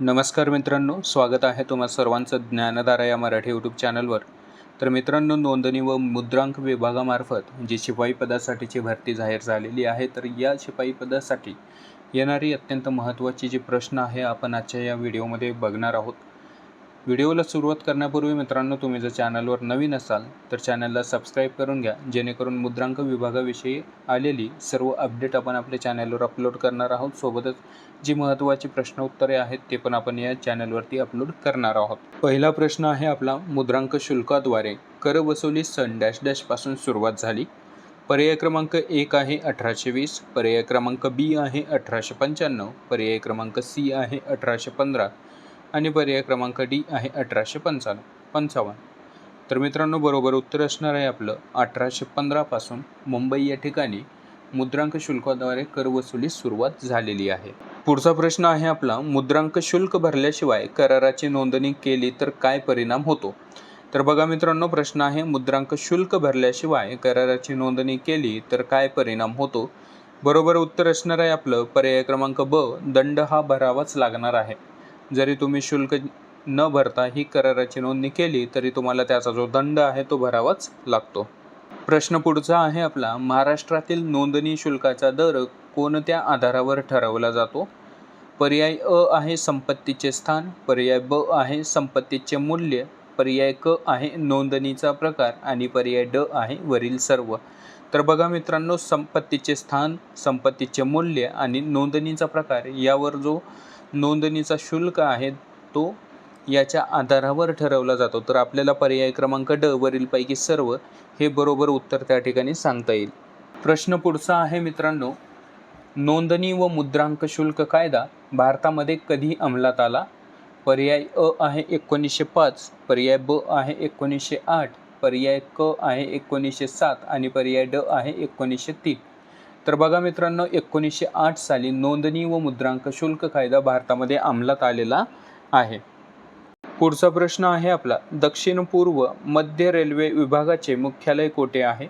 नमस्कार मित्रांनो स्वागत आहे तुम्हा सर्वांचं ज्ञानदारा या मराठी यूट्यूब चॅनलवर तर मित्रांनो नोंदणी व मुद्रांक विभागामार्फत जी शिपाई पदासाठीची भरती जाहीर झालेली आहे तर या शिपाई पदासाठी येणारी अत्यंत महत्त्वाची जी प्रश्न आहे आपण आजच्या या व्हिडिओमध्ये बघणार आहोत. व्हिडिओला सुरुवात करण्यापूर्वी मित्रांनो तुम्ही जर चॅनलवर नवीन असाल तर चॅनलला सबस्क्राईब करून घ्या. जेणेकरून मुद्रांक विभागाविषयी आलेली सर्व अपडेट आपण आपल्या चॅनलवर अपलोड करणार आहोत. सोबतच जी महत्त्वाची प्रश्न उत्तरे आहेत ते पण आपण या चॅनलवरती अपलोड करणार आहोत. पहिला प्रश्न आहे आपला मुद्रांक शुल्काद्वारे कर वसुली सन डॅश डॅशपासून सुरुवात झाली. पर्याय क्रमांक एक आहे अठराशे वीस पर्याय क्रमांक बी आहे अठराशे पंच्याण्णव पर्याय क्रमांक सी आहे अठराशे पंधरा आणि पर्याय क्रमांक डी आहे अठराशे पंचावन्न पंचावन्न. तर मित्रांनो बरोबर उत्तर असणार आहे आपलं अठराशे पंधरापासून मुंबई या ठिकाणी मुद्रांक शुल्काद्वारे कर वसुली सुरुवात झालेली आहे. पुढचा प्रश्न आहे आपला मुद्रांक शुल्क भरल्याशिवाय कराराची नोंदणी केली तर काय परिणाम होतो? तर बघा मित्रांनो प्रश्न आहे मुद्रांक शुल्क भरल्याशिवाय कराराची नोंदणी केली तर काय परिणाम होतो? बरोबर उत्तर असणार आहे आपलं पर्याय क्रमांक ब दंड हा भरावाच लागणार आहे. जरी तुम्ही शुल्क न भरता ही कराराची नोंदणी केली तरी तुम्हाला त्याचा जो दंड आहे तो भरावाच लागतो. प्रश्न पुढचा आहे आपला महाराष्ट्रातील नोंदणी शुल्काचा दर कोणत्या आधारावर ठरवला जातो? पर्याय अ आहे संपत्तीचे स्थान पर्याय ब आहे संपत्तीचे मूल्य पर्याय क आहे नोंदणीचा प्रकार आणि पर्याय ड आहे वरील सर्व. तर बघा मित्रांनो संपत्तीचे स्थान संपत्तीचे मूल्य आणि नोंदणीचा प्रकार यावर जो नोंदणीचा शुल्क आहे तो याच्या आधारावर ठरवला जातो. तर आपल्याला पर्याय क्रमांक ड वरीलपैकी सर्व हे बरोबर उत्तर त्या ठिकाणी सांगता येईल. प्रश्न पुढचा आहे मित्रांनो. नोंदणी व मुद्रांक शुल्क कायदा भारतामध्ये कधी अंमलात आला? पर्याय अ आहे एकोणीसशे पाच पर्याय ब आहे एकोणीसशे आठ पर्याय क आहे एकोणीसशे सात आणि पर्याय ड आहे एकोणीसशे तीन. तर बघा मित्रांनो एकोणीसशे आठ साली नोंदणी व मुद्रांक शुल्क कायदा भारतामध्ये अंमलात आलेला आहे. पुढचा प्रश्न आहे आपला. दक्षिण पूर्व मध्य रेल्वे विभागाचे मुख्यालय कोठे आहे?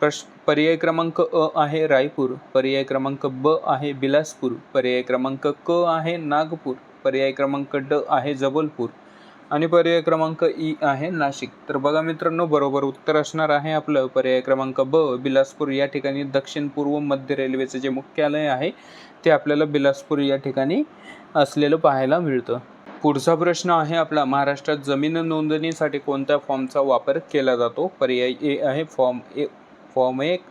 प्रश पर्याय क्रमांक अ आहे रायपूर पर्याय क्रमांक ब आहे बिलासपूर पर्याय क्रमांक क आहे नागपूर पर्याय क्रमांक ड आहे जबलपूर. आणि पर्याय क्रमांक ई आहे नाशिक. तर बघा मित्रांनो बरोबर उत्तर असणार आहे आपलं पर्याय क्रमांक ब बिलासपूर. या ठिकाणी दक्षिण पूर्व मध्य रेल्वेचं जे मुख्यालय आहे ते आपल्याला बिलासपूर या ठिकाणी असलेलं पाहायला मिळतं. पुढचा प्रश्न आहे आपला महाराष्ट्रात जमीन नोंदणीसाठी कोणत्या फॉर्मचा वापर केला जातो? पर्याय ए आहे फॉर्म ए फॉर्म एक.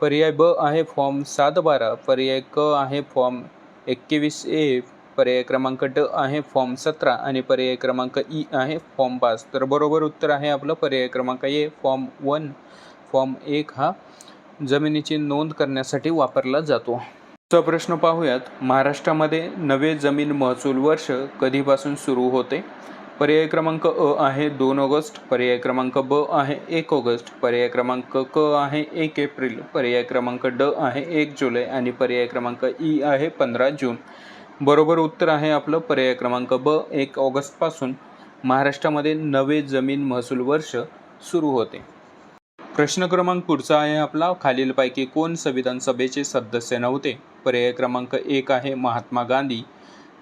पर्याय ब आहे फॉर्म सात बारा. पर्याय क आहे फॉर्म एकवीस ए. पर्याय क्रमांक ड आहे फॉर्म सतरा आणि पर्याय क्रमांक ई आहे फॉर्म पाच. तर बरोबर उत्तर आहे आपलं पर्याय क्रमांक ए फॉर्म वन. फॉर्म एक हा जमिनीची नोंद करण्यासाठी वापरला जातो. चा प्रश्न पाहूयात. महाराष्ट्रामध्ये नवे जमीन महसूल वर्ष कधीपासून सुरू होते? पर्याय क्रमांक अ आहे दोन ऑगस्ट पर्याय क्रमांक ब आहे एक ऑगस्ट पर्याय क्रमांक क आहे एक एप्रिल पर्याय क्रमांक ड आहे एक जुलै आणि पर्याय क्रमांक ई आहे पंधरा जून. बरोबर उत्तर आहे आपलं पर्याय क्रमांक ब. एक ऑगस्टपासून महाराष्ट्रामध्ये नवे जमीन महसूल वर्ष सुरू होते. प्रश्न क्रमांक पुढचा आहे आपला. खालीलपैकी कोण संविधान सभेचे सदस्य नव्हते? पर्याय क्रमांक एक आहे महात्मा गांधी.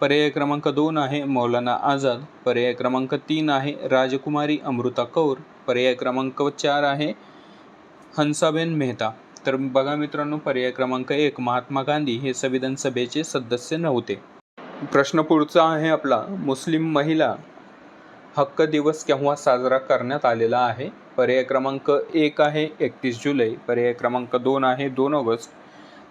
पर्याय क्रमांक दोन आहे मौलाना आझाद. पर्याय क्रमांक तीन आहे राजकुमारी अमृता कौर. पर्याय क्रमांक चार आहे हंसाबेन मेहता. तर बघा मित्रांनो पर्याय क्रमांक एक महात्मा गांधी हे संविधान सभेचे सदस्य नव्हते. प्रश्न पुढचा आहे आपला मुस्लिम महिला हक्क दिवस केव्हा साजरा करण्यात आलेला आहे? पर्याय क्रमांक एक आहे एकतीस जुलै पर्याय क्रमांक दोन आहे दोन ऑगस्ट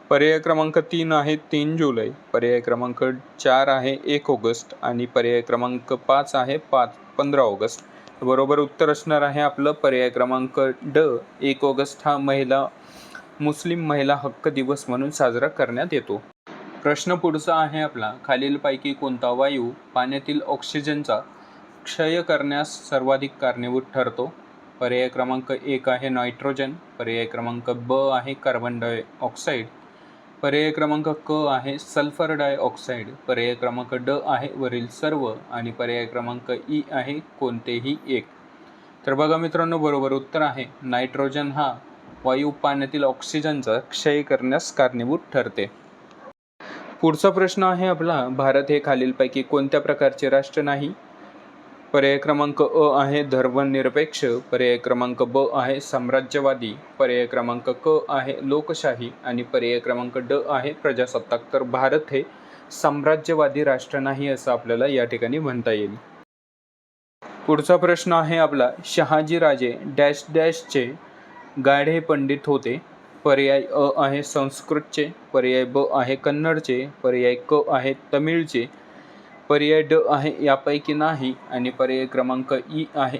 पर्याय क्रमांक तीन आहे तीन जुलै पर्याय क्रमांक चार आहे एक ऑगस्ट आणि पर्याय क्रमांक पाच आहे पाच पंधरा ऑगस्ट. बरोबर उत्तर असणार आहे आपलं पर्याय क्रमांक ड एक ऑगस्ट हा महिला मुस्लिम महिला हक्क दिवस म्हणून साजरा करण्यात येतो. प्रश्न पुढचा आहे आपला. खालीलपैकी कोणता वायू पाण्यातील ऑक्सिजनचा क्षय करण्यास सर्वाधिक कारणीभूत ठरतो? पर्याय क्रमांक एक आहे नायट्रोजन पर्याय क्रमांक ब आहे कार्बन डायऑक्साईड पर्याय क्रमांक क आहे सल्फर डायऑक्साईड पर्याय क्रमांक ड आहे वरील सर्व आणि पर्याय क्रमांक ई आहे कोणतेही एक. तर बघा मित्रांनो बरोबर उत्तर आहे. नायट्रोजन हा वायू पाण्यातील ऑक्सिजनचा क्षय करण्यास कारणीभूत ठरते. पुढचा प्रश्न आहे आपला भारत हे खालीलपैकी कोणत्या प्रकारचे राष्ट्र नाही? पर्याय क्रमांक अ आहे धर्मनिरपेक्ष पर्याय क्रमांक ब आहे साम्राज्यवादी पर्याय क्रमांक क आहे लोकशाही आणि पर्याय क्रमांक ड आहे प्रजासत्ताक. तर भारत हे साम्राज्यवादी राष्ट्र नाही असं आपल्याला या ठिकाणी म्हणता येईल. पुढचा प्रश्न आहे आपला शहाजीराजे डॅश डॅशचे गाढे पंडित होते. पर्याय अ आहे संस्कृतचे पर्याय ब आहे कन्नडचे पर्याय क आहे तमिळचे पर्याय ड आहे यापैकी नाही आणि पर्याय क्रमांक ई आहे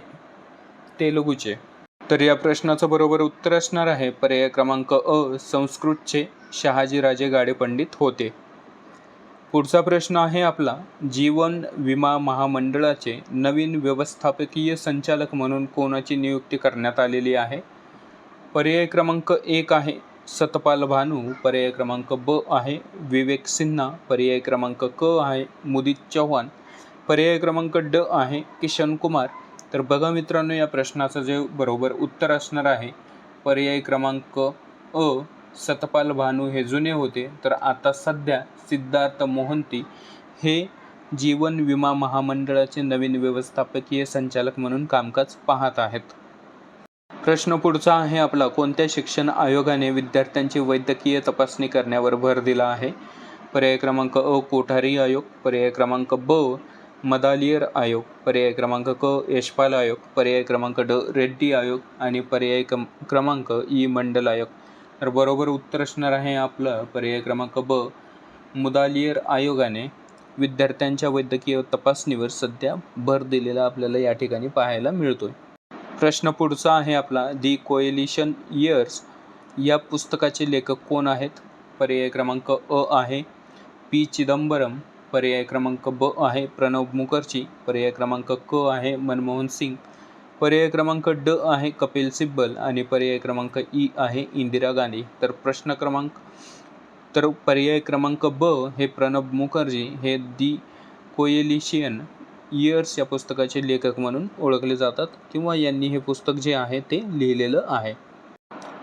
तेलुगूचे. तर या प्रश्नाचं बरोबर उत्तर असणार आहे. पर्याय क्रमांक अ संस्कृतचे शहाजीराजे गाडे पंडित होते. पुढचा प्रश्न आहे आपला. जीवन विमा महामंडळाचे नवीन व्यवस्थापकीय संचालक म्हणून कोणाची नियुक्ती करण्यात आलेली आहे? पर्याय क्रमांक एक आहे. सतपाल भानू पर्याय क्रमांक ब आहे. विवेक सिन्हा पर्याय क्रमांक क आहे. मुदित चव्हाण पर्याय क्रमांक ड आहे. किशन कुमार. तर बघा मित्रांनो या प्रश्नाचं जे बरोबर उत्तर असणार आहे पर्याय क्रमांक अ सतपाल भानू हे जुने होते. तर आता सध्या सिद्धार्थ मोहंती हे जीवन विमा महामंडळाचे नवीन व्यवस्थापकीय संचालक म्हणून कामकाज पाहत आहेत. प्रश्न पुढचा आहे आपला. कोणत्या शिक्षण आयोगाने विद्यार्थ्यांची वैद्यकीय तपासणी करण्यावर भर दिला आहे? पर्याय क्रमांक अ कोठारी आयोग. पर्याय क्रमांक ब मदालियर आयोग. पर्याय क्रमांक क यशपाल आयोग. पर्याय क्रमांक ड रेड्डी आयोग. आणि पर्याय क्रम क्रमांक ई मंडल आयोग. तर बरोबर उत्तर असणार आहे आपलं. पर्याय क्रमांक ब मुदालियर आयोगाने विद्यार्थ्यांच्या वैद्यकीय तपासणीवर सध्या भर दिलेला आपल्याला या ठिकाणी पाहायला मिळतो आहे प्रश्न पुढचा आहे आपला. दी कोएलिशन इयर्स या पुस्तकाचे लेखक कोण आहेत? पर्याय क्रमांक अ आहे. पी. चिदंबरम. पर्याय क्रमांक ब आहे. प्रणव मुखर्जी. पर्याय क्रमांक क आहे. मनमोहन सिंग. पर्याय क्रमांक ड आहे. कपिल सिब्बल. आणि पर्याय क्रमांक ई आहे. इंदिरा गांधी. तर प्रश्न क्रमांक तर पर्याय क्रमांक ब हे प्रणब मुखर्जी. हे दी कोएलिशियन इयर्स या पुस्तकाचे लेखक म्हणून ओळखले जातात किंवा यांनी हे पुस्तक जे आहे ते लिहिलेलं आहे.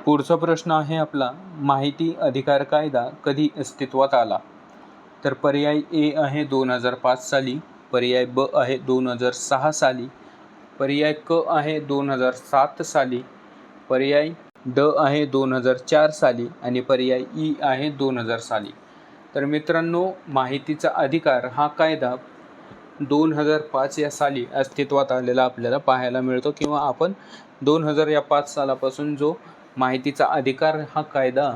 पुढचा प्रश्न आहे आपला माहिती अधिकार कायदा कधी अस्तित्वात आला? तर पर्याय ए आहे दोन हजार पाच साली पर्याय ब आहे दोन हजार सहा साली पर्याय क आहे दोन हजार सात साली पर्याय ड आहे दोन हजार चार साली आणि पर्याय ई आहे दोन हजार साली. तर मित्रांनो माहितीचा अधिकार हा कायदा दोन हजार पाच या साली अस्तित्वात आलेला आपल्याला पाहायला मिळतो किंवा आपण दोन हजार या पाच सालापासून जो माहितीचा अधिकार हा कायदा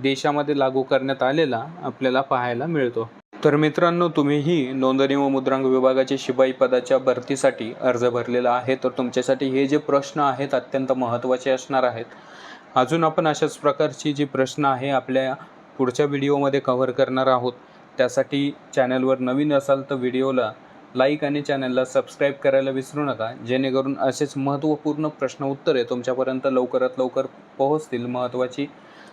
देशामध्ये लागू करण्यात आलेला आपल्याला पाहायला मिळतो. तर मित्रांनो तुम्हीही नोंदणी व मुद्रांक विभागाचे शिपाई पदाच्या भरतीसाठी अर्ज भरलेला आहे. तर तुमच्यासाठी हे जे प्रश्न आहेत अत्यंत महत्त्वाचे असणार आहेत. अजून आपण अशाच प्रकारची जी प्रश्न आहे आपल्या पुढच्या व्हिडिओमध्ये कव्हर करणार आहोत. त्यासाठी चॅनलवर नवीन असाल तर व्हिडिओला लाईक आणि चॅनलला सबस्क्राईब करायला विसरू नका जेणेकरून असेच महत्त्वपूर्ण प्रश्न उत्तरे तुमच्यापर्यंत लवकरात लवकर पोहोचतील. महत्त्वाची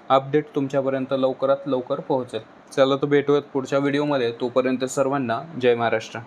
अपडेट तुमच्यापर्यंत लवकरात लवकर पोहोचेल. चला तर भेटूयात पुढच्या व्हिडिओमध्ये. तोपर्यंत सर्वांना जय महाराष्ट्र.